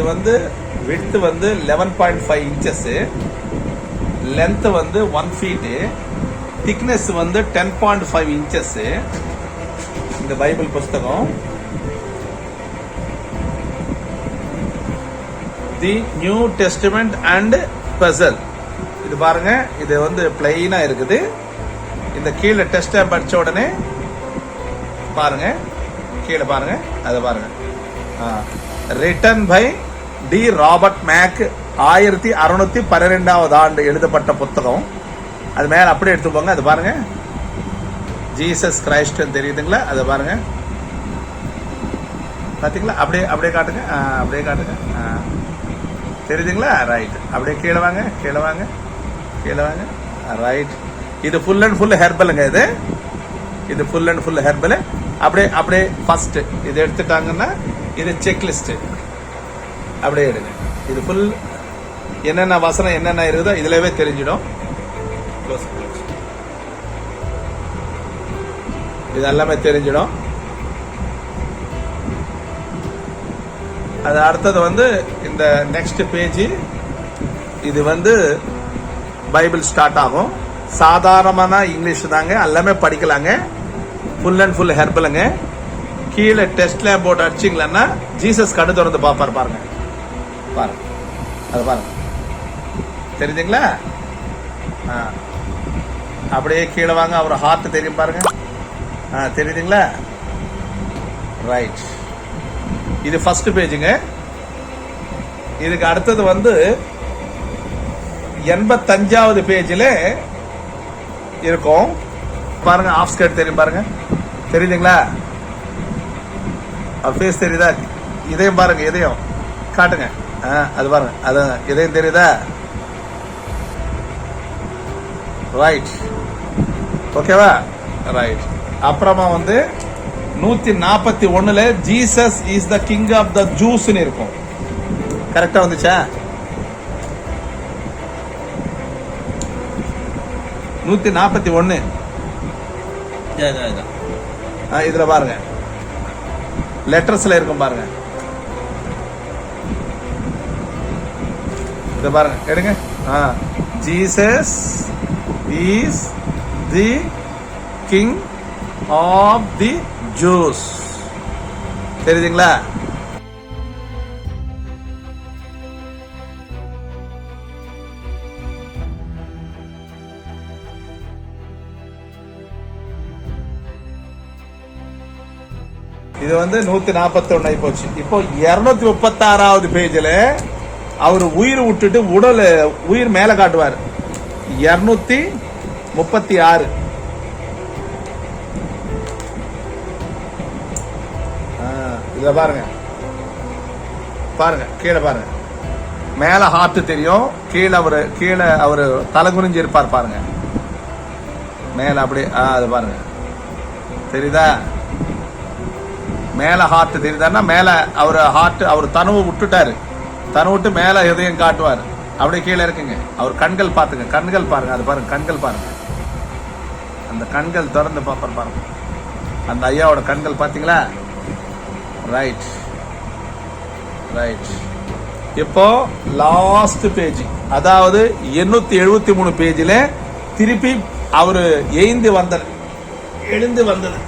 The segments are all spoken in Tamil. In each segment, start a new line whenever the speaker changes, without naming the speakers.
இது வந்து விட்த் வந்து eleven point five inches length வந்து ஒன் ஃபீட்டு திக்னஸ் வந்து டென் பாயிண்ட் ஃபைவ் இன்ச்சஸ்ஸு இந்த பைபிள் புஸ்தகம். தி நியூ டெஸ்டிமெண்ட் அண்ட் பெசல் இது பாருங்க இது வந்து பிளெயினாக இருக்குது. இந்த கீழே டெஸ்ட படித்த உடனே பாருங்க. கீழே பாருங்க அதை பாருங்க. Written by T. Robert Mac ஆயிரத்தி அறுநூத்தி பன்னிரெண்டாவது ஆண்டு எழுதப்பட்ட புத்தகம். அது மேல அப்படியே எடுத்து போங்க அது பாருங்க. ஜீசஸ் கிரைஸ்ட் தெரியுதுங்களா? அதை பாருங்க. பாத்தீங்களா? அப்படியே அப்படியே காட்டுங்க. ஆ, அப்படியே காட்டுங்க. ஆ. தெரியுதுங்களா? ரைட் அப்படியே கீழே வாங்க கீழே வாங்க கீழே வாங்க. ரைட் இது ஃபுல் அண்ட் ஃபுல் ஹெர்பலுங்க இது. இது ஃபுல் அண்ட் ஃபுல் ஹெர்பலு அப்படியே அப்படியே ஃபர்ஸ்ட் இது எடுத்துட்டாங்கன்னா இது செக்லிஸ்ட் அப்படியே எடுங்க. இது ஃபுல் என்னென்ன வசனம் என்னென்ன இருக்குதோ இதுலவே தெரிஞ்சிடும். இது எல்லாமே தெரிஞ்சிடும். அது அடுத்தது வந்து இந்த நெக்ஸ்ட் பேஜ் இது வந்து பைபிள் ஸ்டார்ட் ஆகும். சாதாரணமான இங்கிலீஷ் தாங்க எல்லாமே படிக்கலாங்க. ஃபுல் அண்ட் ஃபுல் ஹெர்பலுங்க கீழே டெஸ்ட் லேப் போட்டு அடிச்சிங்களன்னா ஜீசஸ் கடு திறந்து பார்ப்பார் பாருங்க. பாருங்க. அதை பாருங்க. தெரியுதுங்களா ஆ. அப்படியே கீழே வாங்க அவர் ஹார்ட் தெரியும் பாருங்க. ஆ தெரியுதுங்களா? ரைட் இது ஃபர்ஸ்ட் பேஜுங்க இதுக்கு அடுத்தது வந்து எண்பத்தஞ்சாவது பேஜில் இருக்கும். பாருங்க ஆஃப் ஸ்கர்ட் தெரியும் பாருங்க. தெரியுதுங்களா? ஃபேஸ் தெரியுதா? இதயம் பாருங்க இதயம். காட்டுங்க. அது பாருங்க. அது இதயம் தெரியுதா? ரைட் ஓகேவா ரைட் அப்புறமா வந்து நூத்தி நாற்பத்தி ஒண்ணுல Jesus is the king of the ஜூஸ்னு இருக்கும். கரெக்டா வந்துச்சா? நூத்தி நாற்பத்தி ஒண்ணு. இதுல பாருங்க. லெட்டர்ஸ்ல இருக்கும் பாருங்க. இதை பாருங்க எடுங்க. Jesus is the king of the Jews தெரியுதுங்களா? இது வந்து நூத்தி நாற்பத்தி ஒன்னு போச்சு. இப்போ இருநூத்தி முப்பத்தி ஆறாவது பேஜில் அவர் உயிர் விட்டுட்டு உடல் உயிர் மேலே காட்டுவார். இருநூத்தி முப்பத்தி ஆறு. இதை பாருங்க. பாருங்க கீழே பாருங்க. மேல ஹார்ட் தெரியும். கீழே அவரு கீழே அவரு தலை குனிஞ்சு இருப்பார் பாருங்க. மேல அப்படி ஆ, அது பாருங்க. தெரியுதா? மேல ஹார்ட் தெரியுதான்னா மேல அவர் ஹார்ட் அவர் தனவு விட்டுட்டாரு. தன்னை விட்டு மேலே எதையும் காட்டுவார். அப்படியே கீழே இருக்குங்க. அவர் கண்கள் பார்த்துங்க. கண்கள் பாருங்க. அது பாருங்க. கண்கள் பாருங்க. அந்த கண்கள் திறந்து பார்ப்பார் பாருங்க. அந்த ஐயாவோட கண்கள் பார்த்தீங்களா? ரைட் ரைட் இப்போ லாஸ்ட் பேஜ் அதாவது எண்ணூத்தி எழுபத்தி மூணு பேஜில் திருப்பி அவர் எய்ந்து வந்தார் எழுந்து வந்தது.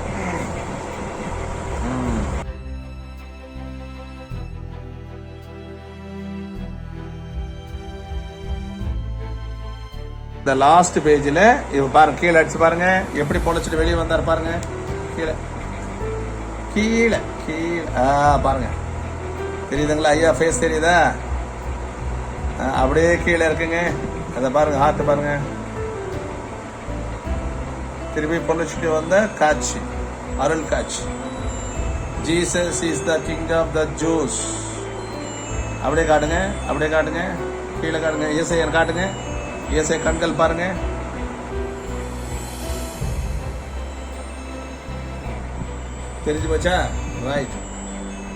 இந்த லாஸ்ட் பேஜில் இப்போ பாருங்க கீழே அடிச்சு பாருங்க. எப்படி பொழைச்சிட்டு வெளியே வந்தார் பாருங்க. கீழே. கீழே கீழே. ஆ பாருங்க. தெரியுதுங்களா? ஐயா ஃபேஸ் தெரியுதா? அப்படியே கீழே இருக்குங்க. அதை பாருங்க ஹார்ட் பாருங்க. திருப்பி பொழைச்சிட்டு வந்த காட்சி. அருள் காட்சி. Jesus is the king of the Jews அப்படியே காட்டுங்க அப்படியே காட்டுங்க. கீழே காட்டுங்க. இயேசையர் காட்டுங்க. இயேசை கண்கள் பாருங்க. தெரிஞ்சு போச்சா? ரைட்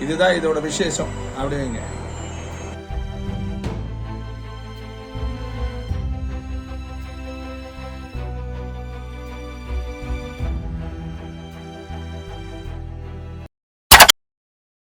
இதுதான் இதோட விசேஷம். அப்படி வைங்க.